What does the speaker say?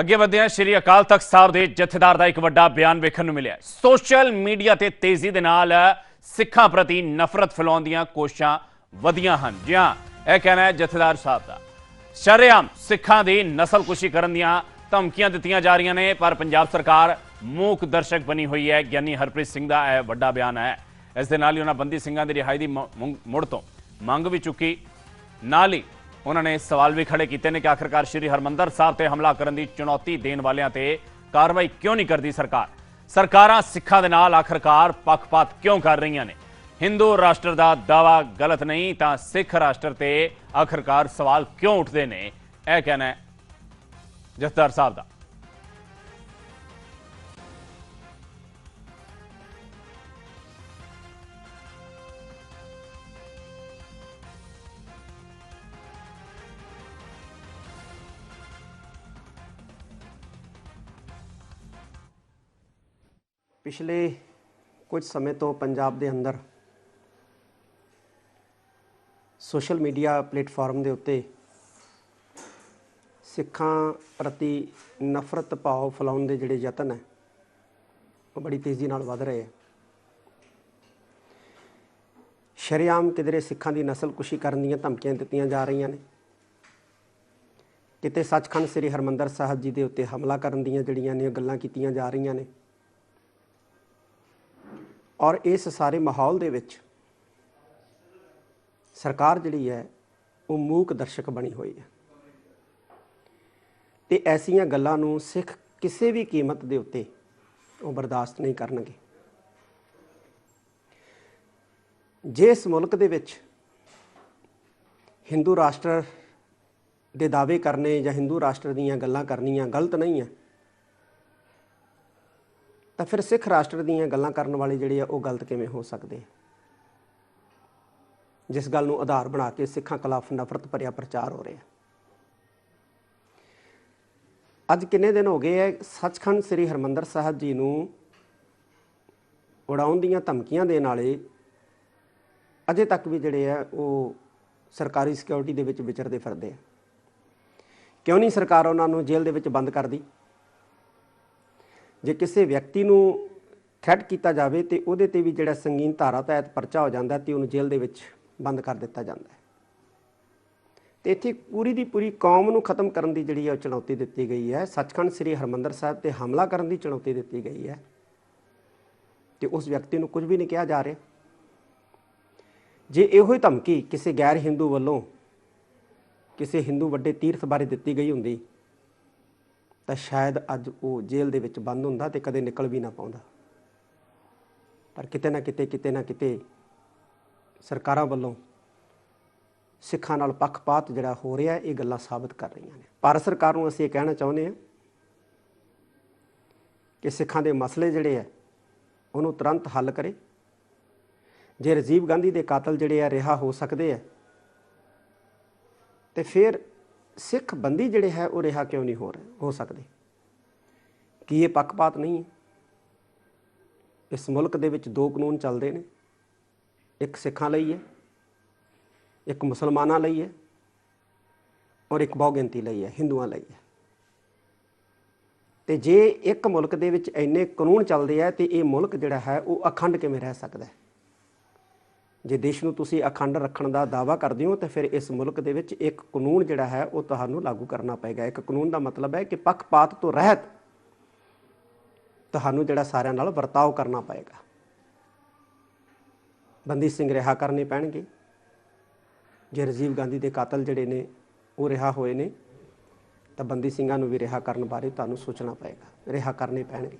ਅੱਗੇ ਵਧਦੇ ਸ਼੍ਰੀ ਅਕਾਲ ਤਖਤ ਸਾਹਿਬ ਦੇ ਜਥੇਦਾਰ ਦਾ ਇੱਕ ਵੱਡਾ ਬਿਆਨ ਵੇਖਣ ਨੂੰ ਮਿਲਿਆ ਸੋਸ਼ਲ ਮੀਡੀਆ ਤੇ ਤੇਜ਼ੀ ਦੇ ਨਾਲ ਸਿੱਖਾਂ ਪ੍ਰਤੀ ਨਫ਼ਰਤ ਫੈਲਾਉਣ ਦੀਆਂ ਕੋਸ਼ਿਸ਼ਾਂ ਵਧੀਆਂ ਹਨ। ਜੀ ਹਾਂ, ਇਹ ਕਹਿਣਾ ਹੈ ਜਥੇਦਾਰ ਸਾਹਿਬ ਦਾ। ਸ਼ਰੇਆਮ ਸਿੱਖਾਂ ਦੀ ਨਸਲਕੁਸ਼ੀ ਕਰਨ ਦੀਆਂ ਧਮਕੀਆਂ ਦਿੱਤੀਆਂ ਜਾ ਰਹੀਆਂ ਨੇ, ਪਰ ਪੰਜਾਬ ਸਰਕਾਰ ਮੂਕ ਦਰਸ਼ਕ ਬਣੀ ਹੋਈ ਹੈ। ਗਿਆਨੀ ਹਰਪ੍ਰੀਤ ਸਿੰਘ ਦਾ ਇਹ ਵੱਡਾ ਬਿਆਨ ਹੈ। ਇਸ ਦੇ ਨਾਲ ਹੀ ਉਹਨਾਂ ਬੰਦੀ ਸਿੰਘਾਂ ਦੀ ਰਿਹਾਈ ਦੀ ਮੁੜ ਤੋਂ ਮੰਗ ਵੀ ਚੁੱਕੀ। ਨਾਲ ਹੀ ਉਹਨਾਂ ਨੇ ਸਵਾਲ ਵੀ ਖੜੇ ਕੀਤੇ ਨੇ ਕਿ ਆਖਰਕਾਰ ਸ਼੍ਰੀ ਹਰਮੰਦਰ ਸਾਹਿਬ ਤੇ ਹਮਲਾ ਕਰਨ ਦੀ ਚੁਣੌਤੀ ਦੇਣ ਵਾਲਿਆਂ ਤੇ ਕਾਰਵਾਈ ਕਿਉਂ ਨਹੀਂ ਕਰਦੀ ਸਰਕਾਰ? ਸਰਕਾਰਾਂ ਸਿੱਖਾਂ ਦੇ ਨਾਲ ਆਖਰਕਾਰ ਪੱਖਪਾਤ ਕਿਉਂ ਕਰ ਰਹੀਆਂ ਨੇ? ਹਿੰਦੂ ਰਾਸ਼ਟਰ ਦਾ ਦਾਵਾ ਗਲਤ ਨਹੀਂ, ਤਾਂ ਸਿੱਖ ਰਾਸ਼ਟਰ ਤੇ ਆਖਰਕਾਰ ਸਵਾਲ ਕਿਉਂ ਉੱਠਦੇ ਨੇ? ਇਹ ਕਹਿਣਾ ਹੈ ਜਥੇਦਾਰ ਸਾਹਿਬ ਦਾ। ਪਿਛਲੇ ਕੁਝ ਸਮੇਂ ਤੋਂ ਪੰਜਾਬ ਦੇ ਅੰਦਰ ਸੋਸ਼ਲ ਮੀਡੀਆ ਪਲੇਟਫਾਰਮ ਦੇ ਉੱਤੇ ਸਿੱਖਾਂ ਪ੍ਰਤੀ ਨਫ਼ਰਤ ਭਾਵ ਫੈਲਾਉਣ ਦੇ ਜਿਹੜੇ ਯਤਨ ਹੈ, ਉਹ ਬੜੀ ਤੇਜ਼ੀ ਨਾਲ ਵੱਧ ਰਹੇ ਹੈ। ਸ਼ਰੇਆਮ ਕਿਧਰੇ ਸਿੱਖਾਂ ਦੀ ਨਸਲਕੁਸ਼ੀ ਕਰਨ ਦੀਆਂ ਧਮਕੀਆਂ ਦਿੱਤੀਆਂ ਜਾ ਰਹੀਆਂ ਨੇ। ਕਿਤੇ ਸੱਚਖੰਡ ਸ੍ਰੀ ਹਰਮੰਦਰ ਸਾਹਿਬ ਜੀ ਦੇ ਉੱਤੇ ਹਮਲਾ ਕਰਨ ਦੀਆਂ ਜਿਹੜੀਆਂ ਨੇ ਗੱਲਾਂ ਕੀਤੀਆਂ ਜਾ ਰਹੀਆਂ ਨੇ। ਔਰ ਇਸ ਸਾਰੇ ਮਾਹੌਲ ਦੇ ਵਿੱਚ ਸਰਕਾਰ ਜਿਹੜੀ ਹੈ, ਉਹ ਮੂਕ ਦਰਸ਼ਕ ਬਣੀ ਹੋਈ ਹੈ। ਤੇ ਐਸੀਆਂ ਗੱਲਾਂ ਨੂੰ ਸਿੱਖ ਕਿਸੇ ਵੀ ਕੀਮਤ ਦੇ ਉੱਤੇ ਉਹ ਬਰਦਾਸ਼ਤ ਨਹੀਂ ਕਰਨਗੇ। ਜੇ ਇਸ ਮੁਲਕ ਦੇ ਵਿੱਚ ਹਿੰਦੂ ਰਾਸ਼ਟਰ ਦੇ ਦਾਅਵੇ ਕਰਨੇ ਜਾਂ ਹਿੰਦੂ ਰਾਸ਼ਟਰ ਦੀਆਂ ਗੱਲਾਂ ਕਰਨੀਆਂ ਗਲਤ ਨਹੀਂ ਹੈ ਤਾਂ ਫਿਰ ਸਿੱਖ ਰਾਸ਼ਟਰ ਦੀਆਂ ਗੱਲਾਂ ਕਰਨ ਵਾਲੇ ਜਿਹੜੇ ਆ, ਉਹ ਗਲਤ ਕਿਵੇਂ ਹੋ ਸਕਦੇ ਜਿਸ ਗੱਲ ਨੂੰ ਆਧਾਰ ਬਣਾ ਕੇ ਸਿੱਖਾਂ ਖਿਲਾਫ ਨਫ਼ਰਤ ਭਰਿਆ ਪ੍ਰਚਾਰ ਹੋ ਰਿਹਾ। ਅੱਜ ਕਿੰਨੇ ਦਿਨ ਹੋ ਗਏ ਐ, ਸੱਚਖੰਡ ਸ੍ਰੀ ਹਰਮੰਦਰ ਸਾਹਿਬ ਜੀ ਨੂੰ ਉਡਾਉਣ ਦੀਆਂ ਧਮਕੀਆਂ ਦੇਣ ਵਾਲੇ ਅਜੇ ਤੱਕ ਵੀ ਜਿਹੜੇ ਆ, ਉਹ ਸਰਕਾਰੀ ਸਿਕਿਉਰਿਟੀ ਦੇ ਵਿੱਚ ਵਿਚਰਦੇ ਫਿਰਦੇ ਆ। ਕਿਉਂ ਨਹੀਂ ਸਰਕਾਰ ਉਹਨਾਂ ਨੂੰ ਜੇਲ੍ਹ ਦੇ ਵਿੱਚ ਬੰਦ ਕਰਦੀ? ਜੇ ਕਿਸੇ ਵਿਅਕਤੀ ਨੂੰ ਥ੍ਰੈਟ ਕੀਤਾ ਜਾਵੇ ਤੇ ਉਹਦੇ ਤੇ ਵੀ ਜਿਹੜਾ ਸੰਗੀਨ ਧਾਰਾ ਤਹਿਤ ਪਰਚਾ ਹੋ ਜਾਂਦਾ ਤੇ ਉਹਨੂੰ ਜੇਲ੍ਹ ਦੇ ਵਿੱਚ ਬੰਦ ਕਰ ਦਿੱਤਾ ਜਾਂਦਾ ਹੈ। ਤੇ ਇੱਥੇ ਪੂਰੀ ਦੀ ਪੂਰੀ ਕੌਮ ਨੂੰ ਖਤਮ ਕਰਨ ਦੀ ਜਿਹੜੀ ਹੈ ਉਹ ਚੁਣੌਤੀ ਦਿੱਤੀ ਗਈ ਹੈ। ਸੱਚਖੰਡ ਸ੍ਰੀ ਹਰਮੰਦਰ ਸਾਹਿਬ ਤੇ ਹਮਲਾ ਕਰਨ ਦੀ ਚੁਣੌਤੀ ਦਿੱਤੀ ਗਈ ਹੈ। ਤੇ ਉਸ ਵਿਅਕਤੀ ਨੂੰ ਕੁਝ ਵੀ ਨਹੀਂ ਕਿਹਾ ਜਾ ਰਿਹਾ। ਜੇ ਇਹੋ ਹੀ ਧਮਕੀ ਕਿਸੇ ਗੈਰ ਹਿੰਦੂ ਵੱਲੋਂ ਕਿਸੇ ਹਿੰਦੂ ਵੱਡੇ ਤੀਰਥ ਬਾਰੇ ਦਿੱਤੀ ਗਈ ਹੁੰਦੀ ਤਾਂ ਸ਼ਾਇਦ ਅੱਜ ਉਹ ਜੇਲ੍ਹ ਦੇ ਵਿੱਚ ਬੰਦ ਹੁੰਦਾ ਤੇ ਕਦੇ ਨਿਕਲ ਵੀ ਨਾ ਪਾਉਂਦਾ। ਪਰ ਕਿਤੇ ਨਾ ਕਿਤੇ ਕਿਤੇ ਨਾ ਕਿਤੇ ਸਰਕਾਰਾਂ ਵੱਲੋਂ ਸਿੱਖਾਂ ਨਾਲ ਪੱਖਪਾਤ ਜਿਹੜਾ ਹੋ ਰਿਹਾ, ਇਹ ਗੱਲਾਂ ਸਾਬਤ ਕਰ ਰਹੀਆਂ ਨੇ। ਭਾਰਤ ਸਰਕਾਰ ਨੂੰ ਅਸੀਂ ਇਹ ਕਹਿਣਾ ਚਾਹੁੰਦੇ ਹਾਂ ਕਿ ਸਿੱਖਾਂ ਦੇ ਮਸਲੇ ਜਿਹੜੇ ਆ, ਉਹਨੂੰ ਤੁਰੰਤ ਹੱਲ ਕਰੇ। ਜੇ ਰਾਜੀਵ ਗਾਂਧੀ ਦੇ ਕਾਤਲ ਜਿਹੜੇ ਆ, ਰਿਹਾ ਹੋ ਸਕਦੇ ਆ, ਤੇ ਫਿਰ ਸਿੱਖ ਬੰਦੀ ਜਿਹੜੇ ਹੈ, ਉਹ ਰਿਹਾ ਕਿਉਂ ਨਹੀਂ ਹੋ ਰਹੇ ਹੋ ਸਕਦੇ। ਕੀ ਇਹ ਪੱਖਪਾਤ ਨਹੀਂ ਹੈ? ਇਸ ਮੁਲਕ ਦੇ ਵਿੱਚ ਦੋ ਕਾਨੂੰਨ ਚੱਲਦੇ ਨੇ। ਇੱਕ ਸਿੱਖਾਂ ਲਈ ਹੈ, ਇੱਕ ਮੁਸਲਮਾਨਾਂ ਲਈ ਹੈ ਔਰ ਇੱਕ ਬਹੁਗਿਣਤੀ ਲਈ ਹੈ, ਹਿੰਦੂਆਂ ਲਈ ਹੈ। ਤੇ ਜੇ ਇੱਕ ਮੁਲਕ ਦੇ ਵਿੱਚ ਇੰਨੇ ਕਾਨੂੰਨ ਚੱਲਦੇ ਆ ਤੇ ਇਹ ਮੁਲਕ ਜਿਹੜਾ ਹੈ, ਉਹ ਅਖੰਡ ਕਿਵੇਂ ਰਹਿ ਸਕਦਾ ਹੈ? ਜੇ ਦੇਸ਼ ਨੂੰ ਤੁਸੀਂ ਅਖੰਡ ਰੱਖਣ ਦਾ ਦਾਵਾ ਕਰਦੇ ਹੋ, ਤਾਂ ਫਿਰ ਇਸ ਮੁਲਕ ਦੇ ਵਿੱਚ ਇੱਕ ਕਾਨੂੰਨ ਜਿਹੜਾ ਹੈ, ਉਹ ਤੁਹਾਨੂੰ ਲਾਗੂ ਕਰਨਾ ਪਏਗਾ। ਇੱਕ ਕਾਨੂੰਨ ਦਾ ਮਤਲਬ ਹੈ ਕਿ ਪੱਖਪਾਤ ਤੋਂ ਰਹਿਤ ਤੁਹਾਨੂੰ ਜਿਹੜਾ ਸਾਰਿਆਂ ਨਾਲ ਵਰਤਾਓ ਕਰਨਾ ਪਏਗਾ। ਬੰਦੀ ਸਿੰਘ ਰਿਹਾ ਕਰਨੇ ਪੈਣਗੇ। ਜੇ ਰਾਜੀਵ ਗਾਂਧੀ ਦੇ ਕਾਤਲ ਜਿਹੜੇ ਨੇ, ਉਹ ਰਿਹਾ ਹੋਏ ਨੇ, ਤਾਂ ਬੰਦੀ ਸਿੰਘਾਂ ਨੂੰ ਵੀ ਰਿਹਾ ਕਰਨ ਬਾਰੇ ਤੁਹਾਨੂੰ ਸੋਚਣਾ ਪਏਗਾ। ਰਿਹਾ ਕਰਨੇ ਪੈਣਗੇ।